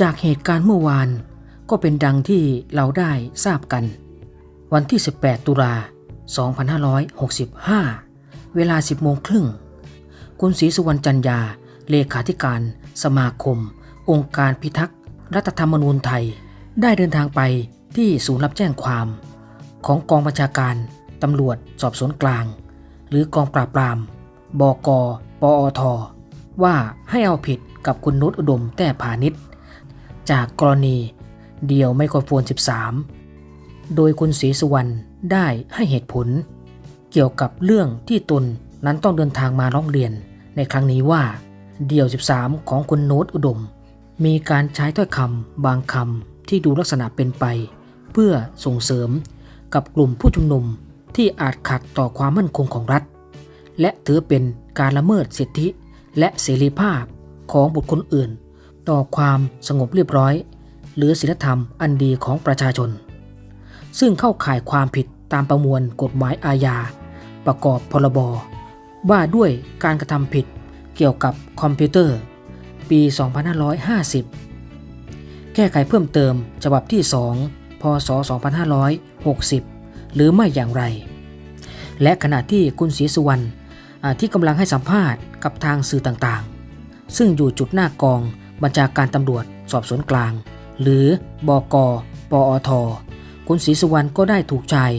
จากเหตุการณ์เมื่อวานก็เป็นดังที่เราได้ทราบกัน วันที่ 18 ตุลา 2565 เวลา 10โมงครึ่ง คุณศรีสุวรรณจันยา เลขาธิการ สมาคม องค์การพิทักษ์ รัฐธรรมนูญไทย ได้เดินทางไปที่ศูนย์รับแจ้งความ ของกองบัญชาการตำรวจสอบสวนกลาง หรือกองปราบปราม บก ปอท ว่าให้เอาผิดกับคุณนุชอุดม แต้พาณิชย์ จากกรณี เดียวไมโครโฟน 13 โดยคุณศรีสุวรรณได้ให้เหตุผล เกี่ยวกับเรื่องที่ตนนั้นต้องเดินทางมาร้องเรียน ในครั้งนี้ว่า เดี่ยว 13 ของคุณโน้ตอุดม มีการใช้ถ้อยคำบางคำที่ดูลักษณะเป็นไป เพื่อส่งเสริมกับกลุ่มผู้ชุมนุมที่อาจขัดต่อความมั่นคงของรัฐ และถือเป็นการละเมิดสิทธิและเสรีภาพของบุคคลอื่น ต่อความสงบเรียบร้อย หรือศีลธรรมอันดีของประชาชน ซึ่งเข้าข่ายความผิดตามประมวลกฎหมายอาญา ประกอบพรบว่าด้วยการกระทำผิดเกี่ยวกับคอมพิวเตอร์ ปี 2550 แก้ไขเพิ่มเติมฉบับที่ 2 พศ 2560 หรือไม่อย่างไร และขณะที่คุณศรีสุวรรณที่กำลังให้สัมภาษณ์กับทางสื่อต่างๆ ซึ่งอยู่จุดหน้ากอง บัญชาการตำรวจสอบสวนกลาง หรือบกปอทคุณศรีสุวรรณก็ได้ถูกชาย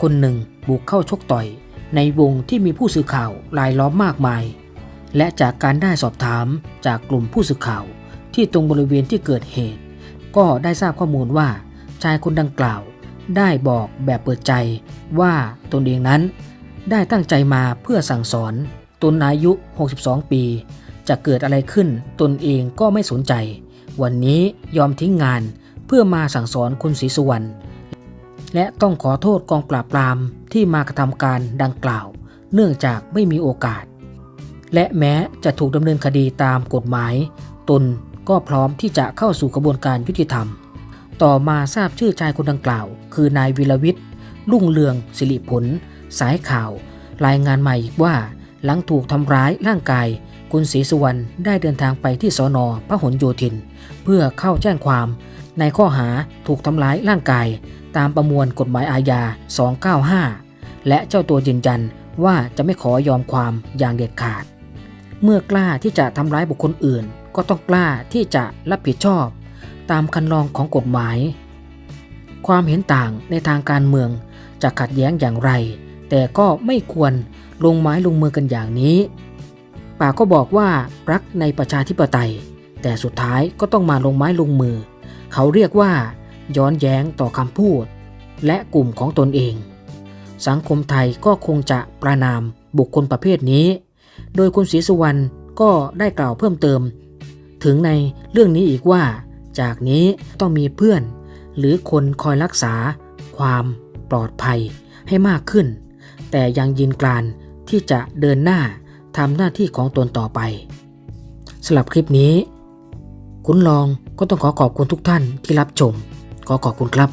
คนหนึ่งบุกเข้าชกต่อย ในวงที่มีผู้สื่อข่าวรายล้อมมากมาย และจากการได้สอบถามจากกลุ่มผู้สื่อข่าว ที่ตรงบริเวณที่เกิดเหตุ ก็ได้ทราบข้อมูลว่า ชายคนดังกล่าว ได้บอกแบบเปิดใจว่าตนเองนั้น ได้ตั้งใจมาเพื่อสั่งสอนตนอายุ 62 ปี จะเกิดอะไรขึ้นตนเองก็ไม่สนใจ วันนี้ยอมทิ้งงานเพื่อมาสั่งสอนคุณศรีสุวรรณและต้องขอโทษกองปราบปรามที่มากระทำการดังกล่าว เนื่องจากไม่มีโอกาส และแม้จะถูกดำเนินคดีตามกฎหมาย ตนก็พร้อมที่จะเข้าสู่กระบวนการยุติธรรม ต่อมาทราบชื่อชายคนดังกล่าว คือนายวิรวิทย์รุ่งเรืองสิริผล สายข่าว รายงานใหม่อีกว่า หลังถูกทำร้ายร่างกาย คุณศรีสุวรรณได้เดินทางไปที่สอนอพหลโยธิน เพื่อเข้าแจ้งความ ในข้อหาถูกทำร้ายร่างกาย ตามประมวลกฎหมายอาญา 295 และเจ้าตัวยืนยันว่าจะไม่ขอยอมความอย่างเด็ดขาด เมื่อกล้าที่จะทำร้ายบุคคลอื่น ก็ต้องกล้าที่จะรับผิดชอบ ตามคันลองของกฎหมาย ความเห็นต่างในทางการเมืองจะขัดแย้งอย่างไร แต่ก็ไม่ควรลงไม้ลงมือกันอย่างนี้ ป่าก็บอกว่ารักในประชาธิปไตย แต่สุดท้ายก็ต้องมาลงไม้ลงมือ เขาเรียกว่า ย้อนแย้งต่อคำพูด และกลุ่มของตนเอง สังคมไทยก็คงจะประนามบุคคลประเภทนี้ โดยคุณศรีสุวรรณก็ได้กล่าวเพิ่มเติม ถึงในเรื่องนี้อีกว่า จากนี้ต้องมีเพื่อน หรือคนคอยรักษา ความปลอดภัยให้มากขึ้น แต่ยังยืนกรานที่จะเดินหน้าทำหน้าที่ของตนต่อไปสำหรับคลิปนี้ คุณลองก็ต้องขอขอบคุณทุกท่านที่รับชม ขอขอบคุณครับ